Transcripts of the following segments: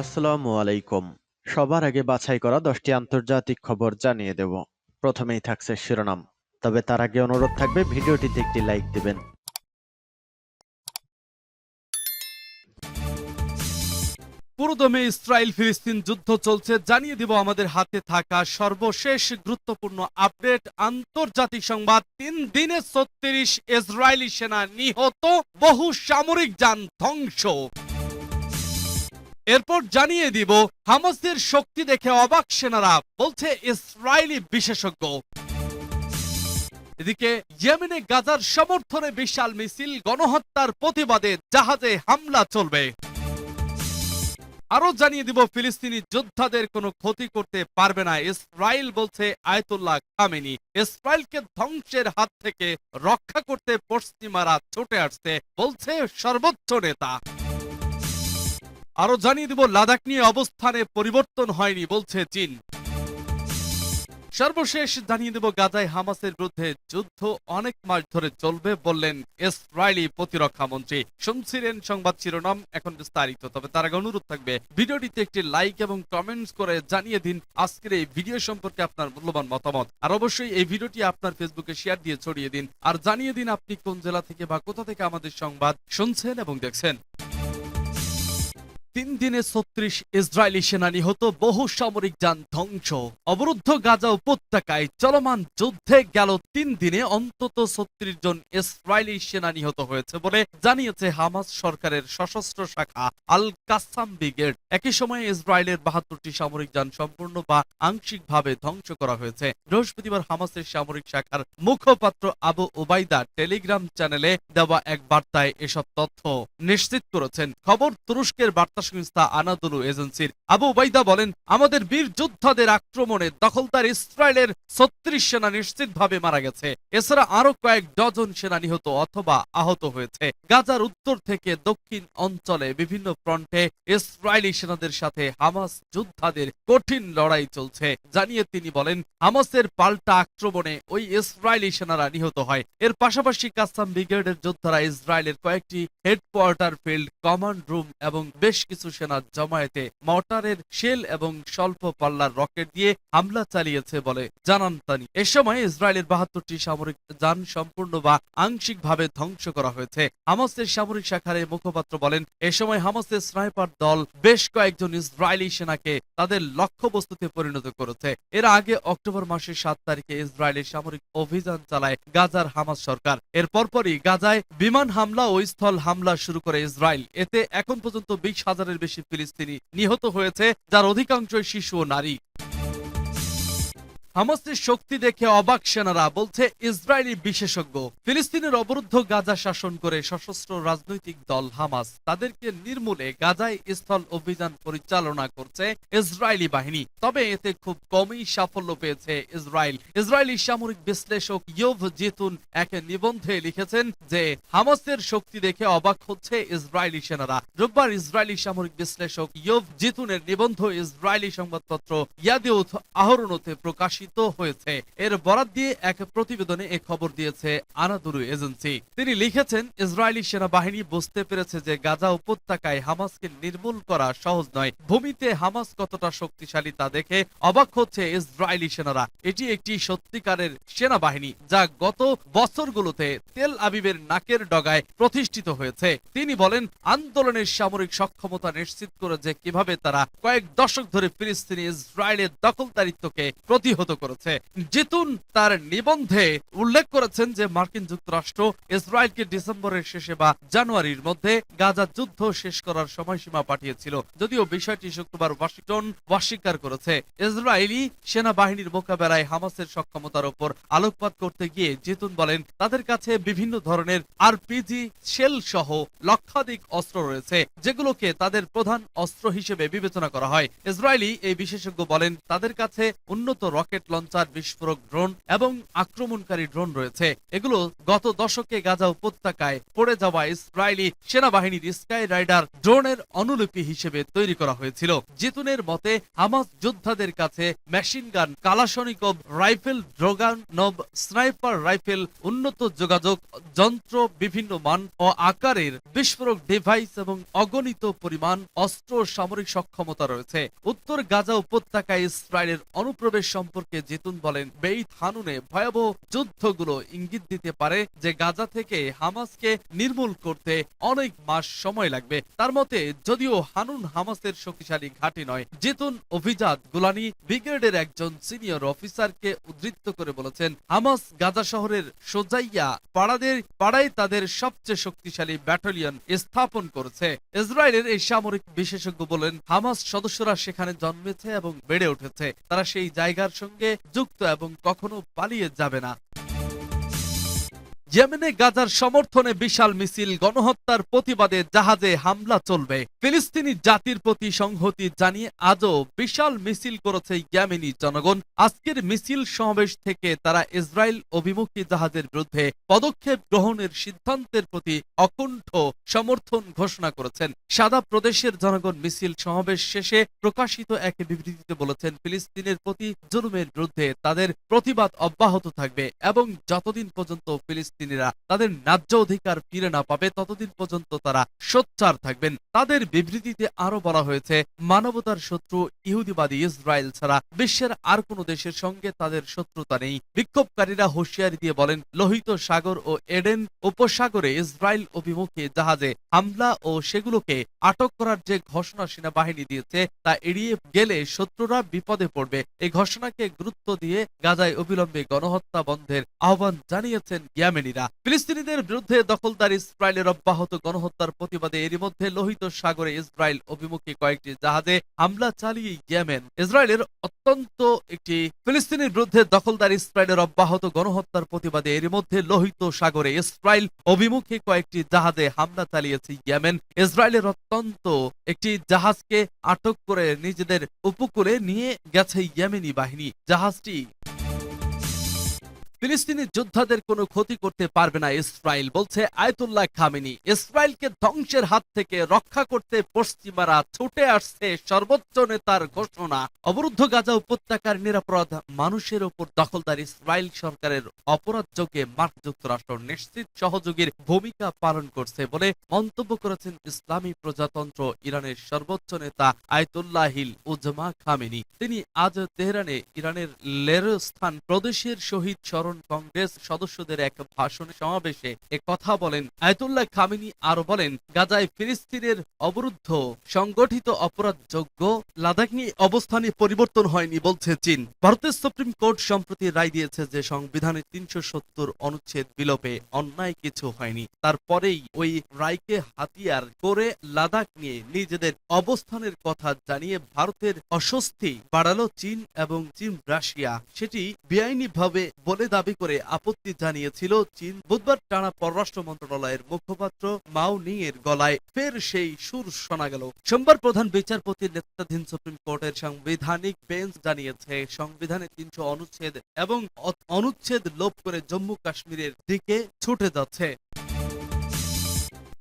আসসালামু আলাইকুম। সবার আগে বাছাই করা দশটি আন্তর্জাতিক খবর জানিয়ে দেব। প্রথমেই থাকছে শিরোনাম। তবে তার আগে অনুরোধ থাকবে, ভিডিওটিতে একটি লাইক দিবেন। পুরোদমে ইসরায়েল ফিলিস্তিন যুদ্ধ চলছে, জানিয়ে দিব আমাদের হাতে থাকা সর্বশেষ গুরুত্বপূর্ণ আপডেট। আন্তর্জাতিক সংবাদ, তিন দিনে ছত্রিশ ইসরায়েলি সেনা নিহত, বহু সামরিক যান ধ্বংস। এরপর জানিয়ে দিব হামাসের শক্তি দেখে অবাক সেনারা, বলছে ইসরায়েলি বিশেষজ্ঞ। এদিকে ইয়েমেনে গাজার সমর্থনে বিশাল মিছিল, গণহত্যার প্রতিবাদে জাহাজে হামলা চলবে। আরও জানিয়ে দিব, ফিলিস্তিনি যোদ্ধাদের কোনো ক্ষতি করতে পারবে না, ইসরায়েল বলছে আয়তুল্লাহ খামেনি। ইসরায়েলকে ধ্বংসের হাত থেকে রক্ষা করতে পশ্চিমারা ছুটে আসছে, বলছে সর্বোচ্চ নেতা। আরও জানিয়ে দিব, লাদাখ নিয়ে অবস্থানে পরিবর্তন হয়নি বলছে চীন। সর্বশেষ জানিয়ে দেব, গাজায় হামাসের বিরুদ্ধে যুদ্ধ অনেক মাস ধরে চলবে বললেন ইসরায়েলি প্রতিরক্ষা মন্ত্রী। শুনছিলেন সংবাদ শিরোনাম, এখন বিস্তারিত। তবে তার আগে অনুরোধ থাকবে, ভিডিওটিতে একটি লাইক এবং কমেন্টস করে জানিয়ে দিন, আজকের এই ভিডিও সম্পর্কে আপনার মূল্যবান মতামত। আর অবশ্যই এই ভিডিওটি আপনার ফেসবুকে শেয়ার দিয়ে ছড়িয়ে দিন। আর জানিয়ে দিন, আপনি কোন জেলা থেকে বা কোথা থেকে আমাদের সংবাদ শুনছেন এবং দেখছেন। তিন দিনে ছত্রিশ ইসরায়েলি সেনা নিহত, বহু সামরিক যান ধ্বংস। অবরুদ্ধ গাজা উপত্যকায় চলমান যুদ্ধে গেল তিন দিনে অন্তত ছত্রিশ জন ইসরায়েলি সেনা নিহত হয়েছে বলে জানিয়েছে হামাস সরকারের সশস্ত্র শাখা আল কাসাম ব্রিগেড একই সময়ে ইসরায়েলের বাহাত্তরটি সামরিক যান সম্পূর্ণ বা আংশিকভাবে ধ্বংস করা হয়েছে। বৃহস্পতিবার হামাসের সামরিক শাখার মুখপাত্র আবু ওবাইদা টেলিগ্রাম চ্যানেলে দেওয়া এক বার্তায় এসব তথ্য নিশ্চিত করেছেন। খবর তুরস্কের বার্তা সংস্থা আনাদুলু এজেন্সির আবু ওবাইদা বলেন, আমাদের বীর যোদ্ধাদের আক্রমণে দখলদার ইসরায়েলের ছত্রিশ সেনা নিশ্চিতভাবে মারা গেছে। এছাড়া আরও কয়েক ডজন সেনা নিহত অথবা আহত হয়েছে। গাজার উত্তর থেকে দক্ষিণ অঞ্চলে বিভিন্ন ফ্রন্টে ইসরায়েলি সেনাদের সাথে হামাস যোদ্ধাদের কঠিন লড়াই চলছে। জানিয়ে তিনি বলেন, হামাসের পাল্টা আক্রমণে ওই ইসরায়েলি সেনারা নিহত হয়। এর পাশাপাশি কাসাম ব্রিগেডের যোদ্ধারা ইসরায়েলের কয়েকটি হেডকোয়ার্টার ফিল্ড, কমান্ড রুম এবং বেশ কিছু সেনা জমায়েতে মর্টারের শেল এবং স্বল্প পাল্লার রকেট দিয়ে হামলা চালিয়েছে বলে জানান তিনি। এ সময় ইসরায়েলের বাহাত্তরটি সামরিক যান সম্পূর্ণ বা আংশিকভাবে ধ্বংস করা হয়েছে। হামাসের সামরিক শাখার মুখপাত্র বলেন, এ সময় হামাসের স্নাইপার দল বেশ কয়েকজন ইসরায়েলি সেনাকে তাদের লক্ষ্যবস্তুতে পরিণত করেছে। এর আগে অক্টোবর মাসের সাত তারিখে ইসরায়েলের সামরিক অভিযান চালায় গাজার হামাস সরকার। এর পরপরই গাজায় বিমান হামলা ও স্থল হামলা শুরু করে ইসরায়েল। এতে এখন পর্যন্ত বিশ হাজারের বেশি ফিলিস্তিনি নিহত হয়েছে যার অধিকাংশই শিশু ও নারী। হামাসের শক্তি দেখে অবাক সেনারা বলছে, ইসরায়েলি বিশেষজ্ঞ ফিলিস্তিনের অবরুদ্ধ গাজা শাসন করে সশস্ত্র রাজনৈতিক দল হামাস তাদেরকে নির্মূলে গাজায় স্থল অভিযান পরিচালনা করছে ইসরায়েলি বাহিনী। তবে এতে খুব কমই সাফল্য পেয়েছে ইসরায়েল। ইসরায়েলি সামরিক বিশ্লেষক ইয়ভ জিতুন এক নিবন্ধে লিখেছেন যে, হামাসের শক্তি দেখে অবাক হচ্ছে ইসরায়েলি সেনারা। রোববার ইসরায়েলি সামরিক বিশ্লেষক ইয়ভ জিতুনের নিবন্ধ ইসরায়েলি সংবাদপত্র ইয়াদিউথ আহরণতে প্রকাশিত হয়েছে। এর বরাত দিয়ে এক প্রতিবেদনে এ খবর দিয়েছে আনাদুরু এজেন্সি। তিনি লিখেছেন, ইসরায়েলি সেনাবাহিনী বুঝতে পেরেছে যে গাজা উপত্যকায় হামাসকে নির্মূল করা সহজ নয়। ভূমিতে হামাস কতটা শক্তিশালী তা দেখে অবাক হচ্ছে ইসরায়েলি সেনারা। এটি একটি সত্যিকারের সেনাবাহিনী যা গত বছরগুলোতে তেল আবিবের নাকের ডগায় প্রতিষ্ঠিত হয়েছে। তিনি বলেন, আন্দোলনের সামরিক সক্ষমতা নিশ্চিত করে যে কীভাবে তারা কয়েক দশক ধরে ফিলিস্তিনি ইসরায়েলের দখলদারিত্বকে প্রতিহত করেছে। জিতুন তার নিবন্ধে উল্লেখ করেছেন যে মার্কিন যুক্তরাষ্ট্র ইসরায়েলকে ডিসেম্বরের শেষে বা জানুয়ারির মধ্যে গাজা যুদ্ধ শেষ করার সময়সীমা পাঠিয়েছিল। যদিও বিষয়টি শুক্রবার ওয়াশিংটন অস্বীকার করেছে। ইসরায়েলি সেনাবাহিনীর মোকাবেলায় হামাসের সক্ষমতার উপর আলোকপাত করতে গিয়ে জিতুন বলেন, তাদের কাছে বিভিন্ন ধরনের আরপিজি শেল সহ লক্ষাধিক অস্ত্র রয়েছে, যেগুলোকে তাদের প্রধান অস্ত্র হিসেবে বিবেচনা করা হয়। ইসরায়েলি এই বিশেষজ্ঞ বলেন, তাদের কাছে উন্নত রকেট রকেট লঞ্চার বিস্ফোরক ড্রোন এবং আক্রমণকারী ড্রোন রয়েছে। এগুলো গত দশকে গাজা উপত্যকায় পড়ে যাওয়া ইসরায়েলি সেনাবাহিনীর স্কাই রাইডার ড্রোনের অনুলিপি হিসেবে তৈরি করা হয়েছিল। জিতুনের মতে, হামাস যোদ্ধাদের কাছে মেশিন গান কালাশনিকব রাইফেল ড্রোগান নব স্নাইপার রাইফেল, উন্নত যোগাযোগ যন্ত্র, বিভিন্ন মান ও আকারের বিস্ফোরক ডিভাইস এবং অগণিত পরিমাণ অস্ত্র সামরিক সক্ষমতা রয়েছে। উত্তর গাজা উপত্যকায় ইসরায়েলের অনুপ্রবেশ সম্পর্কে জিতুন বলেন বেইত হানুনে ভয়াবহ যুদ্ধগুলো ইঙ্গিত দিতে পারে যে গাজা থেকে হামাসকে নির্মূল করতে অনেক মাস সময় লাগবে। তার মতে, যদিও হানুন হামাসের শক্তিশালী ঘাঁটি নয়, জিতুন অভিজাত গুলানি ব্রিগেডের একজন সিনিয়র অফিসারকে উদ্ধৃত করে বলেছেন, হামাস গাজা শহরের সোজাইয়া পাড়াদের, পাড়ায় তাদের সবচেয়ে শক্তিশালী ব্যাটালিয়ন স্থাপন করেছে। ইসরায়েলের এই সামরিক বিশেষজ্ঞ বলেন, হামাস সদস্যরা সেখানে জন্মেছে এবং বেড়ে উঠেছে। তারা সেই জায়গার সঙ্গে যুক্ত এবং কখনো পালিয়ে যাবে না। ইয়েমেনে গাজার সমর্থনে বিশাল মিছিল, গণহত্যার প্রতিবাদে জাহাজে হামলা চলবে। ফিলিস্তিনি জাতির প্রতি সংহতি জানিয়ে আজও বিশাল মিছিল করেছে ইয়েমেনি জনগণ। আজকের মিছিল সমাবেশ থেকে তারা ইসরায়েল অভিমুখী জাহাজের বিরুদ্ধে পদক্ষেপ গ্রহণের সিদ্ধান্তের প্রতি অকুণ্ঠ সমর্থন ঘোষণা করেছেন। সাদা প্রদেশের জনগণ মিছিল সমাবেশ শেষে প্রকাশিত এক বিবৃতিতে বলেছেন, ফিলিস্তিনের প্রতি জুলুমের বিরুদ্ধে তাদের প্রতিবাদ অব্যাহত থাকবে এবং যতদিন পর্যন্ত ফিলিস্তিনিরা তাদের ন্যায্য অধিকার ফিরে না পাবে। ততদিন পর্যন্ত তারা সোচ্চার থাকবেন। তাদের বিবৃতিতে আরও বলা হয়েছে, মানবতার শত্রু ইহুদিবাদী ইসরায়েল ছাড়া বিশ্বের আর কোনো দেশের সঙ্গে তাদের শত্রুতা নেই। বিক্ষোভকারীরা হুঁশিয়ারি দিয়ে বলেন, লোহিত সাগর ও এডেন উপসাগরে ইসরায়েল অভিমুখে জাহাজে হামলা ও সেগুলোকে আটক করার যে ঘোষণা সেনাবাহিনী দিয়েছে, তা এড়িয়ে গেলে শত্রুরা বিপদে পড়বে। এই ঘোষণাকে গুরুত্ব দিয়ে গাজায় অবিলম্বে গণহত্যা বন্ধের আহ্বান জানিয়েছেন ইয়ামেনিরা ফিলিস্তিনিদের বিরুদ্ধে দখলদার ইসরায়েলের অব্যাহত গণহত্যার প্রতিবাদে এরই মধ্যে লোহিত সাগরে ইসরায়েল অভিমুখী কয়েকটি জাহাজে হামলা চালিয়ে ইয়েমেন। ইসরায়েলের অত্যন্ত একটি ফিলিস্তিনের বিরুদ্ধে দখলদার ইসরায়েলের অব্যাহত গণহত্যার প্রতিবাদে এর মধ্যে লোহিত সাগরে ইসরায়েল অভিমুখী কয়েকটি জাহাজে হামলা চালিয়েছে ইয়েমেন। ইসরায়েলের অত্যন্ত একটি জাহাজকে আটক করে নিজেদের উপকূলে নিয়ে গেছে ইয়েমেনি বাহিনী। জাহাজটি ফিলিস্তিনি যোদ্ধাদের কোনো ক্ষতি করতে পারবে না ইসরায়েল, বলছে আয়তুল্লাহ খামেনি। ইসরায়েলকে ধ্বংসের হাত থেকে রক্ষা করতে পশ্চিমারা ছুটে আসছে সর্বোচ্চ নেতার ঘোষণা। অবরুদ্ধ গাজা উপত্যকার নিরাপরাধ মানুষের উপর দখলদার ইসরায়েল সরকারের অপরাধযোগে মার্ক যুক্তরাষ্ট্র নিশ্চিত সহযোগীর ভূমিকা পালন করছে বলে মন্তব্য করেছেন ইসলামী প্রজাতন্ত্র ইরানের সর্বোচ্চ নেতা আয়তুল্লাহিল উজমা খামেনি। তিনি আজ তেহরানে ইরানের লেরস্থান প্রদেশের শহীদ স্মরণ কংগ্রেস সদস্যদের এক ভাষণ সমাবেশে কথা বলেন আয়তুল্লাহ খামিনি আরও বলেন, গাজায় ফিলিস্তিনের অবরুদ্ধ, সংগঠিত অপরাধযোগ্য, লাদাখ নিয়ে অবস্থানে পরিবর্তন হয়নি বলছে চীন। ভারতের সুপ্রিম কোর্ট সম্প্রতি রায় দিয়েছে যে সংবিধানের তিনশো সত্তর অনুচ্ছেদ বিলোপে অন্যায় কিছু হয়নি। তারপরেই ওই রায়কে হাতিয়ার করে লাদাখ নিয়ে নিজেদের অবস্থানের কথা জানিয়ে ভারতের অস্বস্তি বাড়ালো চীন এবং চীন রাশিয়া সেটি বেআইনিভাবে বলে দাবি করে আপত্তি জানিয়েছিল চীন। বুধবার টানা পররাষ্ট্র মন্ত্রণালয়ের মুখপাত্র মাও নি এর গলায় ফের সেই সুর শোনা গেল। সোমবার প্রধান বিচারপতির নেতৃত্বাধীন সুপ্রিম কোর্টের সাংবিধানিক বেঞ্চ জানিয়েছে সংবিধানে তিনশো অনুচ্ছেদ এবং অনুচ্ছেদ লোপ করে জম্মু কাশ্মীরের দিকে ছুটে যাচ্ছে।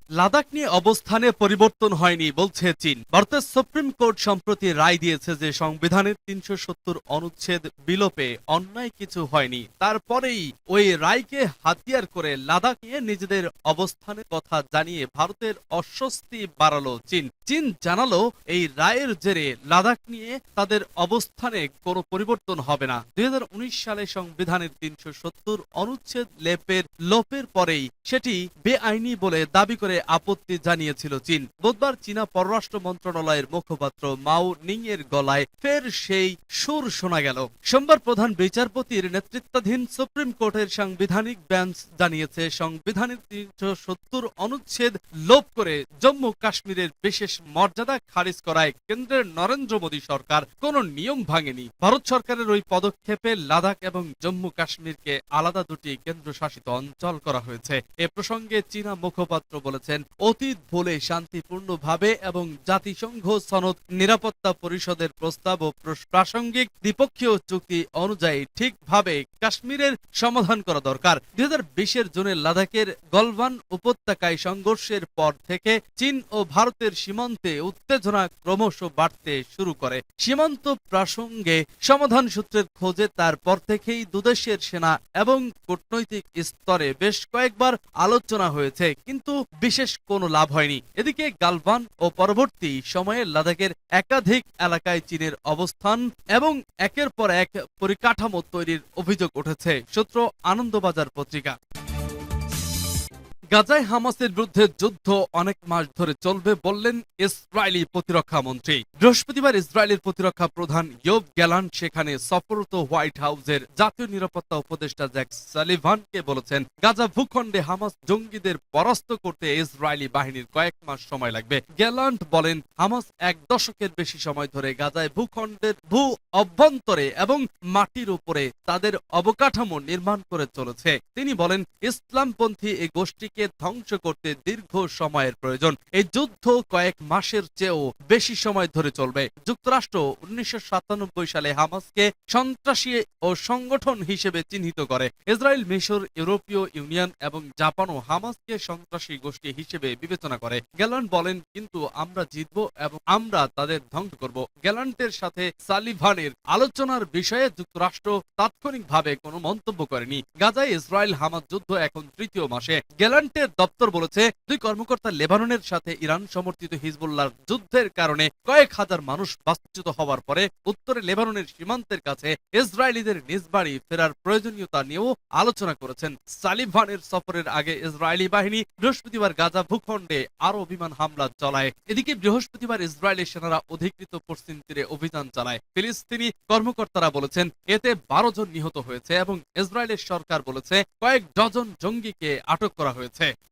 লাদাখ নিয়ে অবস্থানে পরিবর্তন হয়নি, বলছে চীন। ভারতের সুপ্রিম কোর্ট সম্প্রতি রায় দিয়েছে যে সংবিধানের তিনশো সত্তর অনুচ্ছেদ বিলোপে অন্যায় কিছু হয়নি। তারপরেই ওই রায়কে হাতিয়ার করে লাদাখ নিয়ে নিজেদের অবস্থানের কথা জানিয়ে ভারতের অস্বস্তি বাড়ালো চীন। চীন জানালো, এই রায়ের জেরে লাদাখ নিয়ে তাদের অবস্থানে কোনো পরিবর্তন হবে না। দুই হাজার উনিশ সালে সংবিধানের তিনশো সত্তর অনুচ্ছেদ লেপের, লোপের পরেই সেটি বেআইনি বলে দাবি করে আপত্তি জানিয়েছিল চীন। বুধবার চীনা পররাষ্ট্র মন্ত্রণালয়ের মুখপাত্র মাও নিং এর গলায় ফের সেই সুর শোনা গেল। সোমবার প্রধান বিচারপতির নেতৃত্বাধীন সুপ্রিম কোর্টের সাংবিধানিক বেঞ্চ জানিয়েছে, সংবিধানের তিনশো সত্তর অনুচ্ছেদ লোপ করে জম্মু কাশ্মীরের বিশেষ মর্যাদা খারিজ করায় কেন্দ্রের নরেন্দ্র মোদী সরকার কোন নিয়ম ভাঙেনি। ভারত সরকারের ওই পদক্ষেপে লাদাখ এবং জম্মু কাশ্মীরকে আলাদা দুটি কেন্দ্রশাসিত অঞ্চল করা হয়েছে। এ প্রসঙ্গে চীনা মুখপাত্র বলেছেন বলেছেন অতীত ভুলে শান্তিপূর্ণভাবে এবং জাতিসংঘ সনদ নিরাপত্তা পরিষদের প্রস্তাব ও প্রাসঙ্গিক দ্বিপক্ষীয় চুক্তি অনুযায়ী ঠিকভাবে কাশ্মীরের সমাধান করা দরকার। দুই হাজার বিশের জুনে লাদাখের গলওয়ান উপত্যকায় সংঘর্ষের পর থেকে চীন ও ভারতের সীমান্তে উত্তেজনা ক্রমশ বাড়তে শুরু করে। সীমান্ত প্রসঙ্গে সমাধান সূত্রের খোঁজে তারপর থেকেই দুদেশের সেনা এবং কূটনৈতিক স্তরে বেশ কয়েকবার আলোচনা হয়েছে। কিন্তু বিশেষ কোনো লাভ হয়নি। এদিকে গালভান ও পরবর্তী সময়ে লাদাখের একাধিক এলাকায় চীনের অবস্থান এবং একের পর এক পরিকাঠামো তৈরির অভিযোগ উঠেছে। সূত্র আনন্দবাজার পত্রিকা। গাজায় হামাসের বিরুদ্ধে যুদ্ধ অনেক মাস ধরে চলবে বললেন ইসরায়েলি প্রতিরক্ষা মন্ত্রী। বৃহস্পতিবার ইসরায়েলের প্রতিরক্ষা প্রধান ইয়োব গ্যালান সেখানে সফররত হোয়াইট হাউসের জাতীয় নিরাপত্তা উপদেষ্টা জ্যাক সালিভানকে বলেছেন, গাজা ভূখণ্ডে হামাস জঙ্গিদের পরাস্ত করতে ইসরায়েলি বাহিনীর কয়েক মাস সময় লাগবে। গ্যালান্ট বলেন, হামাস এক দশকের বেশি সময় ধরে গাজায় ভূখণ্ডের ভূ অভ্যন্তরে এবং মাটির উপরে তাদের অবকাঠামো নির্মাণ করে চলেছে। তিনি বলেন, ইসলামপন্থী এই গোষ্ঠীকে ধ্বংস করতে দীর্ঘ সময়ের প্রয়োজন। এই যুদ্ধ কয়েক মাসের চেয়েও বেশি সময় ধরে চলবে। যুক্তরাষ্ট্র উনিশশো সাতানব্বই সালে হামাসকে সন্ত্রাসী ও সংগঠন হিসেবে চিহ্নিত করে। ইসরায়েল মিশর, ইউরোপীয় ইউনিয়ন এবং জাপানও হামাসকে সন্ত্রাসী গোষ্ঠী হিসেবে বিবেচনা করে। গ্যালান্ট বলেন, কিন্তু আমরা জিতব এবং আমরা তাদের ধ্বংস করব। গ্যালান্টের সাথে সালিভানের আলোচনার বিষয়ে যুক্তরাষ্ট্র তাৎক্ষণিকভাবে কোনো মন্তব্য করেনি। গাজায় ইসরায়েল হামাস যুদ্ধ এখন তৃতীয় মাসে। গ্যালান্টের দপ্তর বলেছে, দুই কর্মকর্তা লেবাননের সাথে ইরান সমর্থিত হিজবুল্লাহর যুদ্ধের কারণে কয়েক হাজার মানুষ বাস্তুচ্যুত হওয়ার পরে উত্তরে লেবাননের সীমান্তের কাছে ইসরায়েলিদের নিজ বাড়ি ফেরার প্রয়োজনীয়তা নিয়েও আলোচনা করেছেন। সালিভানের সফরের আগে ইসরায়েলি বাহিনী বৃহস্পতিবার গাজা ভূখণ্ডে আরও বিমান হামলা চালায়। এদিকে বৃহস্পতিবার ইসরায়েলের সেনারা অধিকৃত পশ্চিম তীরে অভিযান চালায়। ফিলিস্তিনি কর্মকর্তারা বলেছেন, এতে বারো জন নিহত হয়েছে এবং ইসরায়েলের সরকার বলেছে, কয়েক ডজন জঙ্গিকে আটক করা হয়েছে। 切